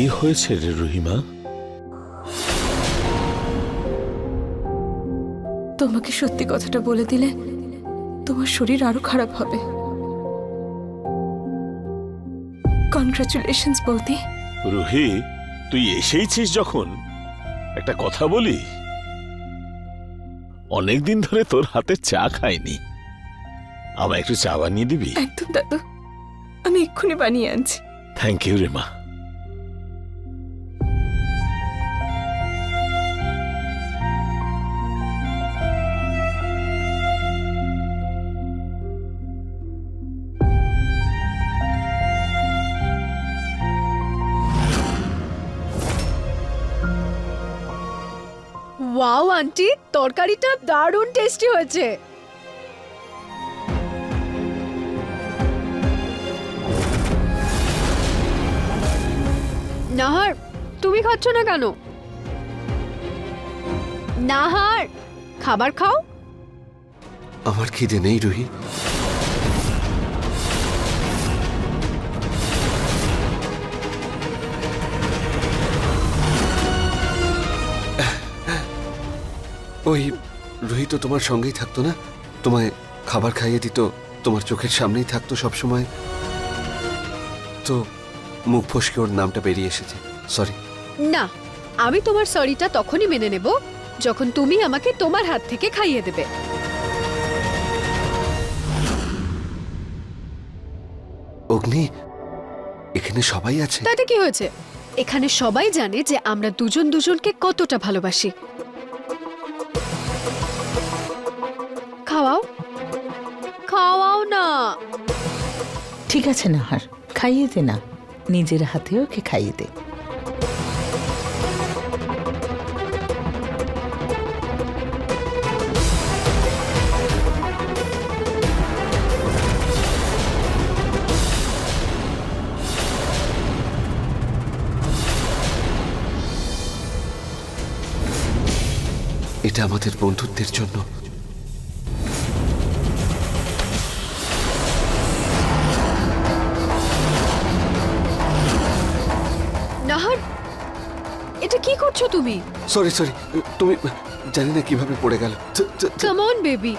কি হয়েছে রে রহিমা? তোমাকে সত্যি কথাটা বলে দিলে তোমার শরীর আরও খারাপ হবে। কনগ্রাচুলেশনস বৌদি। রুহি তুই এসেইছিস যখন? একটা কথা বলি? অনেকদিন ধরে তোর হাতে চা খাইনি। আমায় একটু চা বানিয়ে দিবি? একদম দাদু আমি এক্ষুনি বানিয়ে আনছি। থ্যাংক ইউ রে মা ওয়াও, আন্টি! তরকারিটা দারুণ টেস্টি হয়েছে। নাহার, তুমি খাচ্ছ না কেন? নাহার, খাবার খাও? আমার খিদে নেই রুহি। ওই রুহি তো তোমার সঙ্গেই থাকতো না? তোমায় খাবার খাইয়ে দিত তোমার চোখের সামনেই থাকতো সব সময় তো মুখ ফসকে ওর নামটা বেরিয়ে এসেছে। সরি না আমি তোমার সরিটা তখনই মেনে নেব যখন তুমি আমাকে তোমার হাত থেকে খাইয়ে দেবে। অগ্নি এখানে সবাই আছে? তাতে কি হয়েছে? এখানে সবাই জানে যে আমরা দুজন দুজনকে কতটা ভালোবাসি। খাওয়াও? খাওয়াও না। ঠিক আছে না নাহার। খাইয়ে দে না। নিজের হাতে ওকে খাইয়ে দে। এটা আমাদের বন্ধুত্বের জন্য। সরি সরি তুমি জানি না কীভাবে পড়ে গেল। চ- চ- চ- কাম অন বেবি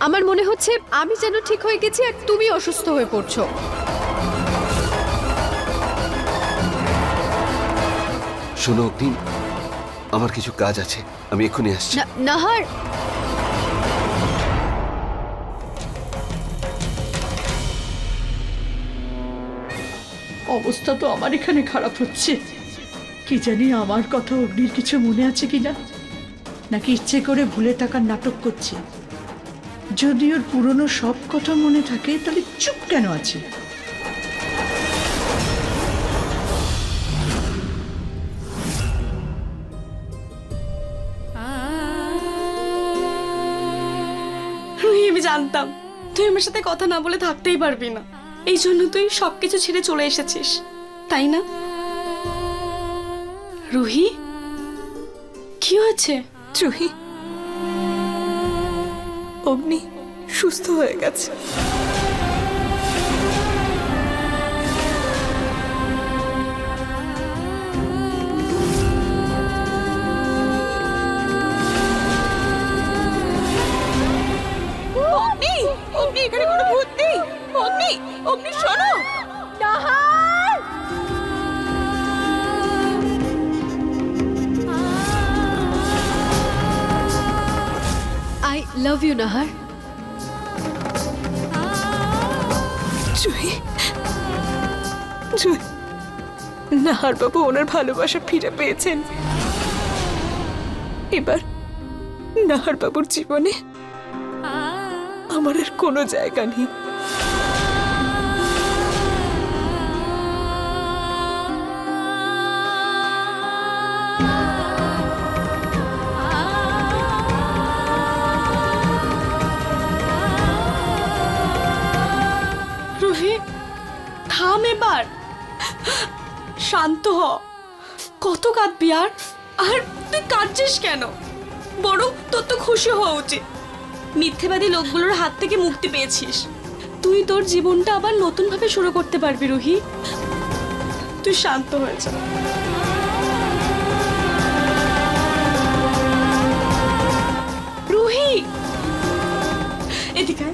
আমার মনে হচ্ছে আমি যেন ঠিক হয়ে গেছি আর তুমি অসুস্থ হয়ে পড়ছো। শোনো অগ্নি আমার কিছু কাজ আছে। আমি এক্ষুনি আসছি। না- নাহার। অবস্থা তো আমার এখানে খারাপ হচ্ছে। কি জানি আমার কথা অগ্নির কিছু মনে আছে কিনা নাকি ইচ্ছে করে ভুলে থাকার নাটক করছে? যদি ওর পুরনো সব কথা মনে থাকে, তাহলে চুপ কেন আছে? আমি জানতাম, তুই আমার সাথে কথা না বলে থাকতেই পারবি না। এই জন্য তুই সবকিছু ছেড়ে চলে এসেছিস, তাই না? রুহি? কি হয়েছে? জুহি অগ্নি সুস্থ হয়ে গেছে। অগ্নি এখানে কোনো ভূত নেই। অগ্নি অগ্নি শোনো। Love you Nahar Jui. জুই। নাহার বাবু ওনার ভালোবাসা ফিরে পেয়েছেন। এবার নাহার বাবুর জীবনে আমার আর কোনো জায়গা নেই। থাম এবার। শান্ত হ। কত কাঁদবি আর? আর তুই কাঁদছিস কেন? বরং তোর তো খুশি হওয়া উচিত। মিথ্যেবাদী লোকগুলোর হাত থেকে মুক্তি পেয়েছিস। তুই তোর জীবনটা আবার নতুনভাবে শুরু করতে পারবি, রুহি। তুই শান্ত হয়ে যা। রুহি! এদিকে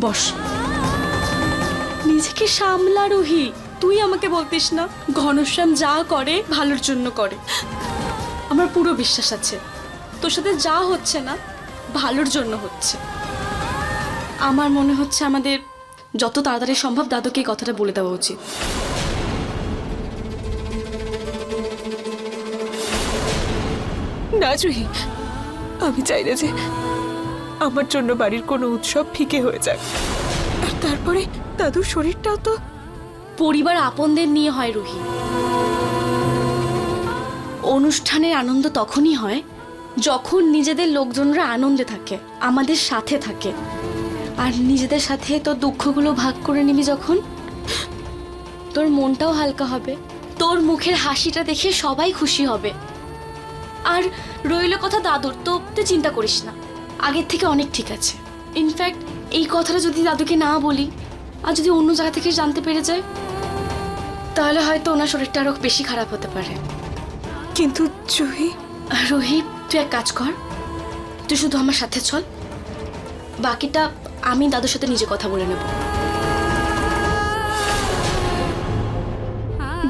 বস। নিজেকে সামলা রুহি তুই আমাকে বলতিস না, ঘনশ্যাম যা করে, ভালোর জন্য করে। আমার পুরো বিশ্বাস আছে। তোর সাথে যা হচ্ছে না, ভালোর জন্য হচ্ছে। আমার মনে হচ্ছে আমাদের যত তাড়াতাড়ি সম্ভব দাদুকে এই কথাটা বলে দেওয়া উচিত। না জুহি, আমি চাই না যে আমার জন্য বাড়ির কোনো উৎসব ফিকে হয়ে আর তারপরে দাদুর শরীরটাও তো পরিবার আপনদের নিয়ে হয় রুহি অনুষ্ঠানের আনন্দ তখনই হয় যখন নিজেদের লোকজনরা আনন্দে থাকে, আমাদের সাথে থাকে। আর নিজেদের সাথে তোর দুঃখগুলো ভাগ করে নিবি যখন, তোর মনটাও হালকা হবে, তোর মুখের হাসিটা দেখে সবাই খুশি হবে। আর রইল কথা দাদুর, তো তুই চিন্তা করিস না, আগের থেকে অনেক ঠিক আছে। ইনফ্যাক্ট এই কথাটা যদি দাদুকে না বলি আর যদি অন্য জায়গা থেকে জানতে পেরে যায় তাহলে হয়তো ওনার শরীরটা আরও বেশি খারাপ হতে পারে। কিন্তু জুহি রোহিত তুই এক কাজ কর তুই শুধু আমার সাথে চল। বাকিটা আমি দাদুর সাথে নিজে কথা বলে নেব।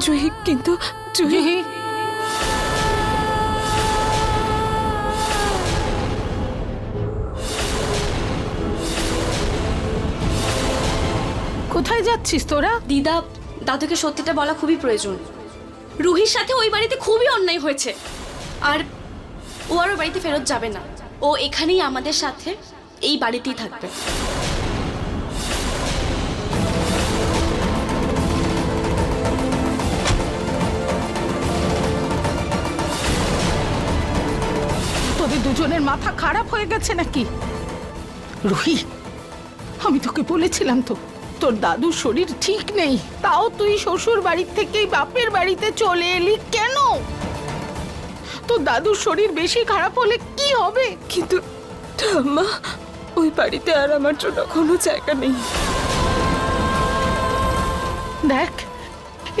জুহি কিন্তু জুহি কোথায় যাচ্ছিস তোরা? দিদা দাদুকে সত্যিটা বলা খুবই প্রয়োজন। রুহির সাথে ওই বাড়িতে খুবই অন্যায় হয়েছে। আর ও আর ওই বাড়িতে ফেরত যাবে না। ও এখানেই আমাদের সাথে এই বাড়িতেই থাকবে। তোদের দুজনের মাথা খারাপ হয়ে গেছে নাকি? রুহি আমি তোকে বলেছিলাম তো। তোর দাদুর শরীর ঠিক নেই। তাও তুই শ্বশুর বাড়ির থেকেই বাপের বাড়িতে চলে এলি কেন? তোর দাদুর শরীর বেশি খারাপ হলে কি হবে? কিন্তু ঠাম্মা, ওই বাড়িতে আর আমার জন্য কোনো জায়গা নেই। দেখ,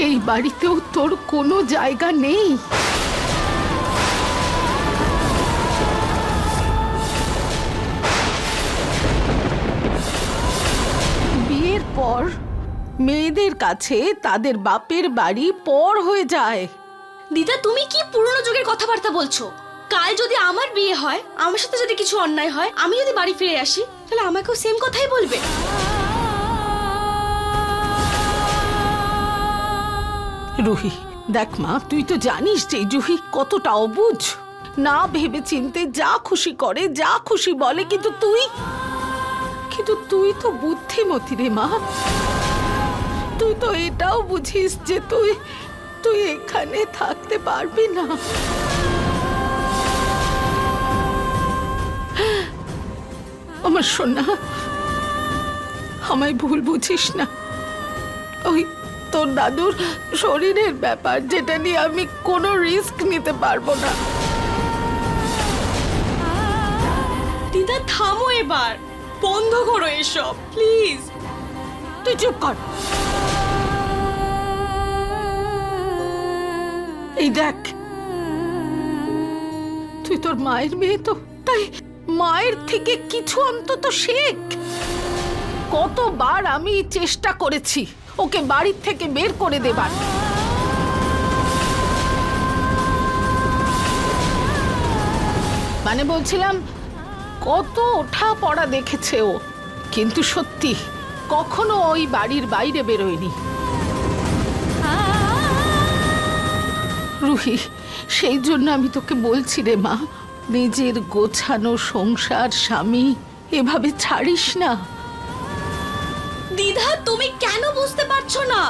এই বাড়িতেও তোর কোনো জায়গা নেই। মেয়েদের কাছে তাদের বাপের বাড়ি পর হয়ে যায়। দিদা তুমি কি পুরনো যুগের কথাবার্তা বলছো? কাল যদি আমার বিয়ে হয় আমার সাথে যদি কিছু অন্যায় হয় আমি যদি বাড়ি ফিরে আসি তাহলে আমাকেও সেম কথাই বলবে। রুহি দেখ মা তুই তো জানিস যে জুহি কতটা অবুঝ। না ভেবে চিনতে যা খুশি করে যা খুশি বলে কিন্তু তুই কিন্তু তুই তো বুদ্ধিমতী রে মা। তুই তো এটাও বুঝিস যে তুই তুই এখানে থাকতে পারবি না। আমার সোনা আমায় ভুল বুঝিস না। ওই তোর দাদুর শরীরের ব্যাপার যেটা নিয়ে আমি কোনো রিস্ক নিতে পারব না। দিদা থামো এবার। বন্ধ করো এসব প্লিজ। তুই চুপ কর। এই দেখ। তুই তোর মায়ের মেয়ে তো, তাই মায়ের থেকে কিছু অন্তত শেখ। কতবার আমি চেষ্টা করেছি ওকে বাড়ির থেকে বের করে দেবার। মানে বলছিলাম, কত ওঠা পড়া দেখেছে ও, কিন্তু সত্যি কখনো ওই বাড়ির বাইরে বেরোয়নি। রুহি সেই জন্য আমি তোকে বলছি রে মা নিজের গোছানো সংসার স্বামী এভাবে ছাড়িস না। দিদা তুমি কেন বুঝতে পারছ না?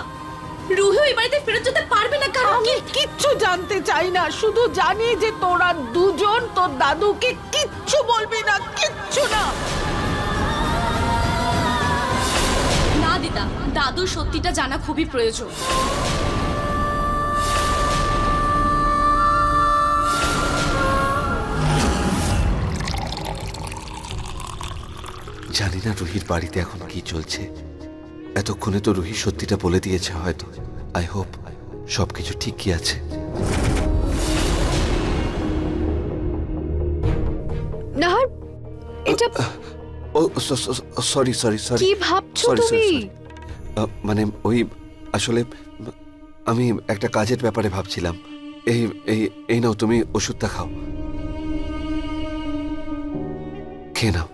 রুহি ওই বাড়িতে ফেরত যেতে পারবে না কারণ আমি কিচ্ছু জানতে চাই না শুধু জানি যে তোরা দুজন তোর দাদুকে কিচ্ছু বলবি না কিচ্ছু না। না দিদা দাদুর সত্যিটা জানা খুবই প্রয়োজন। না রুহির বাড়িতে এখন কি চলছে? এতক্ষণে তো রুহি সত্যিটা বলে দিয়েছে হয়তো। আই হোপ সব কিছু ঠিকই আছে। নাহার এটা ও সরি সরি সরি। কি ভাবছ Sorry, sorry, তুমি? মানে ওই আসলে আমি একটা কাজের ব্যাপারে ভাবছিলাম। এই এই এই নাও তুমি ওষুধটা খাও। খেয়ে নাও।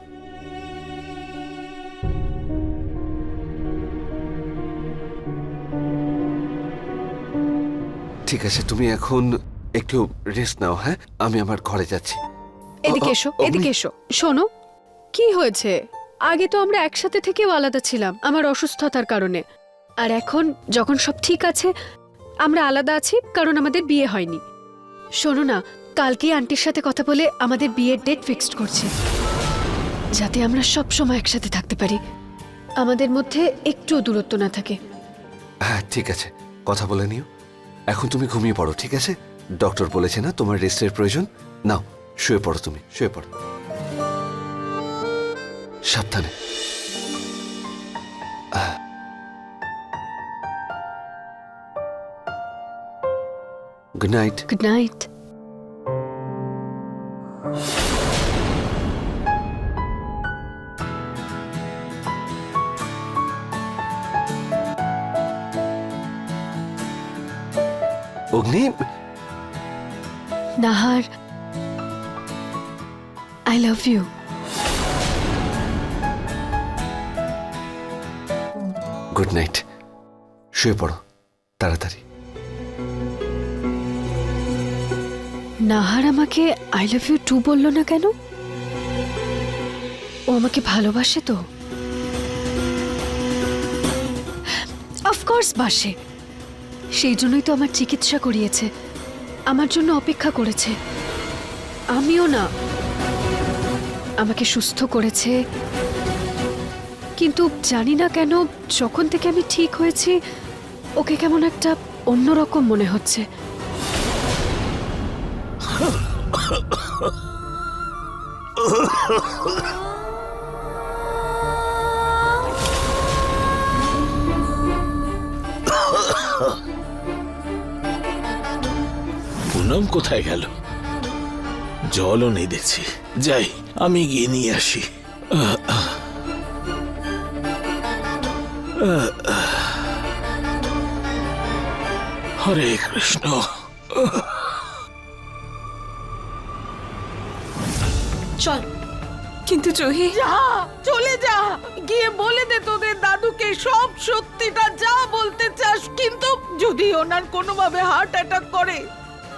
ঠিক আছে তুমি এখন একটু রেস্ট নাও হ্যাঁ? আমি আমার ঘরে যাচ্ছি। এদিকে এসো এদিকে এসো। শোনো কি হয়েছে? আগে তো আমরা একসাথে থেকেও আলাদা ছিলাম আমার অসুস্থতার কারণে। আর এখন যখন সব ঠিক আছে আমরা আলাদা আছি কারণ আমাদের বিয়ে হয়নি। শোনো না কালকেই আন্টির সাথে কথা বলে আমাদের বিয়ের ডেট ফিক্সড করছি। যাতে আমরা সব সময় একসাথে থাকতে পারি। আমাদের মধ্যে একটুও দূরত্ব না থাকে। হ্যাঁ ঠিক আছে। কথা বলে নিও। এখন তুমি ঘুমিয়ে পড়ো, ঠিক আছে? ডক্টর বলেছে না তোমার রেস্টের প্রয়োজন। নাও, শুয়ে পড়ো তুমি, শুয়ে পড়ো। সাবধানে। Good night good night Agni? Nahar I love you good night শুয়ে পড়ো তাড়াতাড়ি। নাহার আমাকে আই লাভ ইউ টু বলল না কেন? ও আমাকে ভালোবাসে তো? অফকোর্স বাসে। সেই জন্যই তো আমার চিকিৎসা করিয়েছে আমার জন্য অপেক্ষা করেছে আমিও না আমাকে সুস্থ করেছে কিন্তু জানি না কেন যখন থেকে আমি ঠিক হয়েছি ওকে কেমন একটা অন্যরকম মনে হচ্ছে পুনম কোথায় গেল। জলও নেই দেখছি। যাই আমি গিয়ে নিয়ে আসি। হরে কৃষ্ণ। চল। কিন্তু জহি যা চলে যা। গিয়ে বলে দে তোদের দাদুকে সব সত্যিটা যা বলতে চাস কিন্তু যদি ওনার কোনোভাবে হার্ট অ্যাটাক করে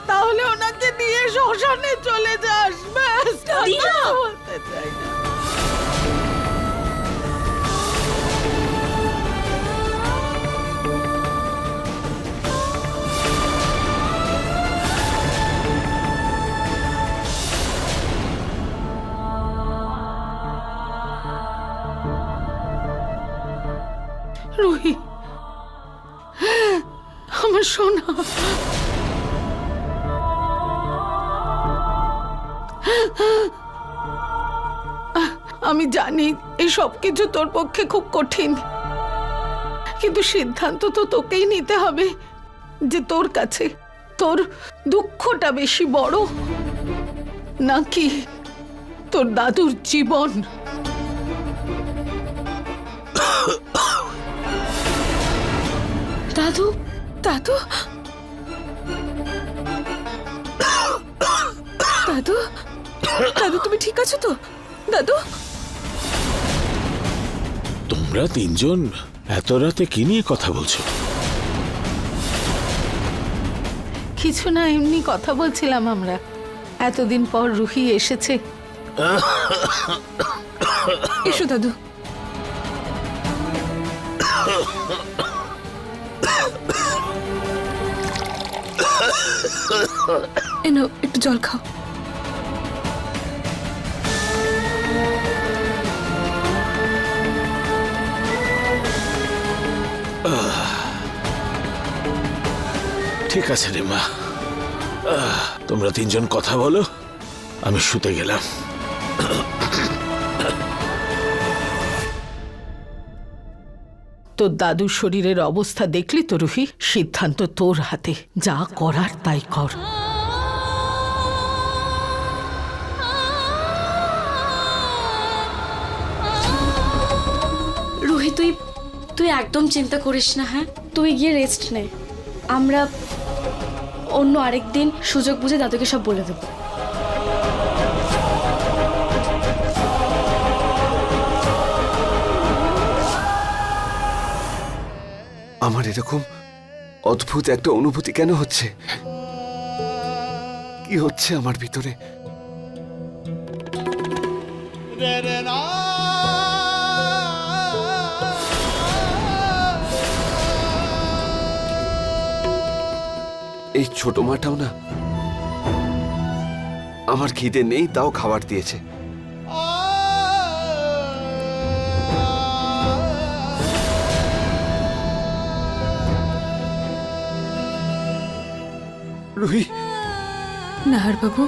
তাহলে ওনাকে নিয়ে শ্মশানে চলে যাস ব্যাস দিদা! বলতে চাই না। আমি জানি এই সব কিছু তোর পক্ষে খুব কঠিন। কিন্তু সিদ্ধান্ত তো তোকেই নিতে হবে যে তোর কাছে তোর দুঃখটা বেশি বড় নাকি তোর দাদুর জীবন। দাদু দাদু। দাদু দাদু, তুমি ঠিক আছো তো? দাদু। তোমরা তিনজন এত রাতে কি নিয়ে কথা বলছো? কিছু না এমনি কথা বলছিলাম আমরা। এতদিন পর রুহি এসেছে। এসো দাদু। এনো একটু জল খাও। ঠিক আছে রে মা। তোমরা তিনজন কথা বলো আমি শুতে গেলাম। তোর দাদুর শরীরের অবস্থা দেখলি তো রুহি? সিদ্ধান্ত তোর হাতে। যা করার তাই কর। রুহি তুই তুই একদম চিন্তা করিস না হ্যাঁ? তুই গিয়ে রেস্ট নে। আমরা অন্য আরেক দিন সুযোগ বুঝে দাদুকে সব বলে দেবো। আমার এরকম অদ্ভুত একটা অনুভূতি কেন হচ্ছে? কি হচ্ছে আমার ভিতরে? এই ছোট মাটাও না? আমার খিদে নেই, তাও খাবার দিয়েছে। রুহি। নাহার বাবু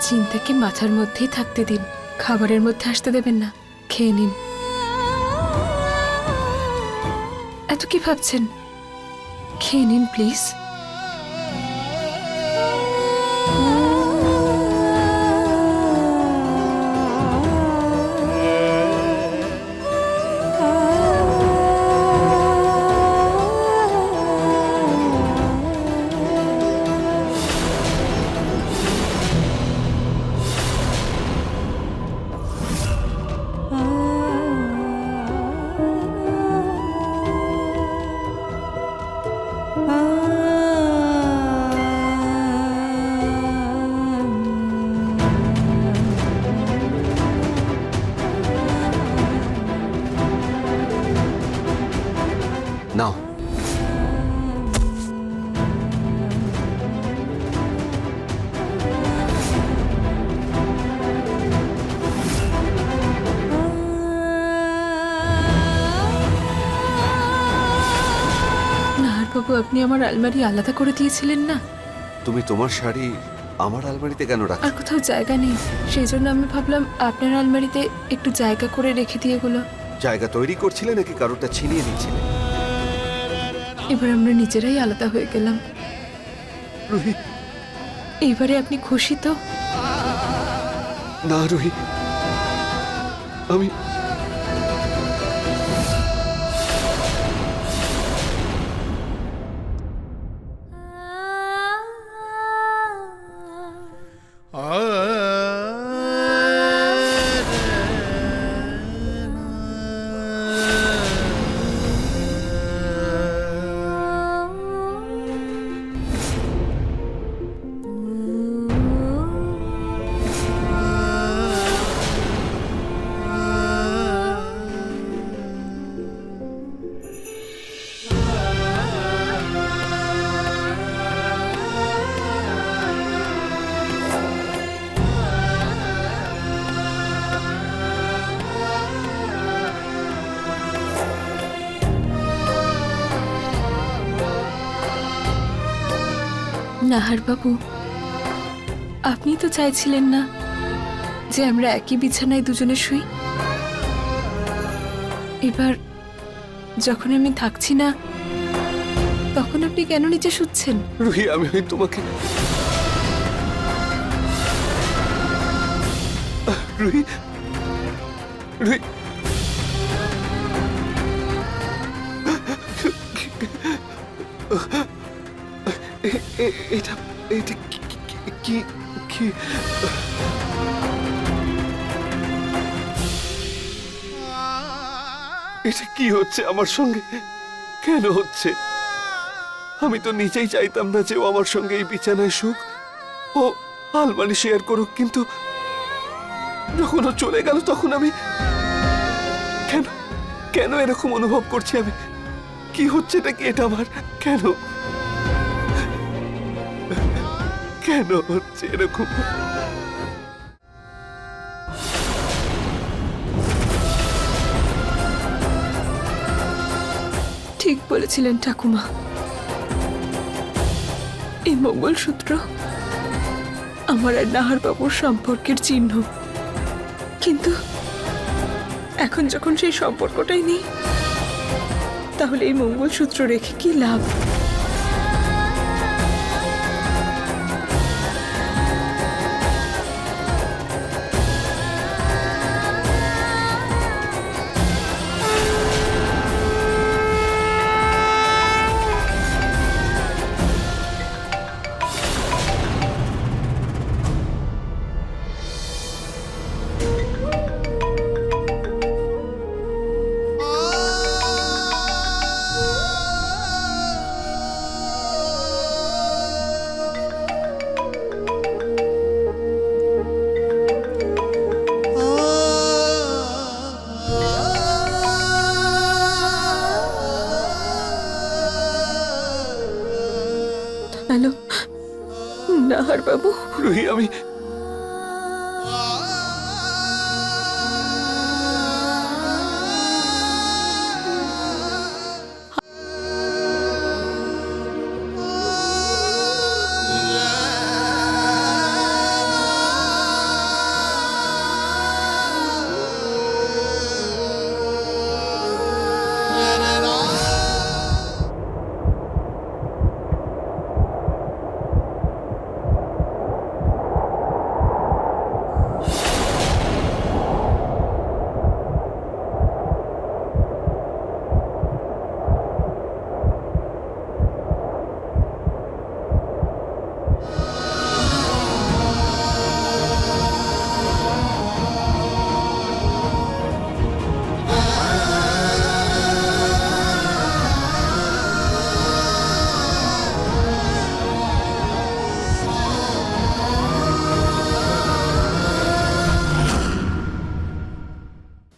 চিন্তাকে মাথার মধ্যেই থাকতে দিন। খাবারের মধ্যে আসতে দেবেন না। খেয়ে নিন। এত কি ভাবছেন? খেয়ে নিন, প্লিজ। আপনি আমার আলমারি আলাদা করে দিয়েছিলেন না? তুমি তোমার শাড়ি আমার আলমারিতে কেন রাখ আর কোথাও জায়গা নেই। সেই জন্য আমি ভাবলাম আপনার আলমারিতে একটু জায়গা করে রেখে দিয়ে এগুলো। জায়গা তৈরি করছিলে নাকি কারোরটা ছিনিয়ে নিচ্ছিলে এবার আমরা নিজেরাই আলাদা হয়ে গেলাম। রুহি। এইবারে আপনি খুশি তো? না রুহি। আমি নাহার বাবু আপনি তো চাইছিলেন না যে আমরা একই বিছানায় দুজনে শুই? এবার যখন আমি থাকছি না, তখন আপনি কেন নিচে শুচ্ছেন? রুহি, আমি তোমাকে রুহি এটা এটা কি- কি- এটা কি হচ্ছে আমার সঙ্গে? কেন হচ্ছে? আমি তো নিজেই চাইতাম না যে ও আমার সঙ্গে এই বিছানায় সুখ ও আলমারি শেয়ার করুক, কিন্তু যখন ও চলে গেল তখন আমি কেন কেন এরকম অনুভব করছি আমি? কি হচ্ছে এটা কি এটা আমার? কেন? কেন হচ্ছে এরকম? ঠিক বলেছিলেন ঠাকুমা। এই মঙ্গলসূত্র আমার আর নাহার বাবুর সম্পর্কের চিহ্ন। কিন্তু এখন যখন সেই সম্পর্কটাই নেই, তাহলে এই মঙ্গলসূত্র রেখে কি লাভ? নাহার বাবু আমি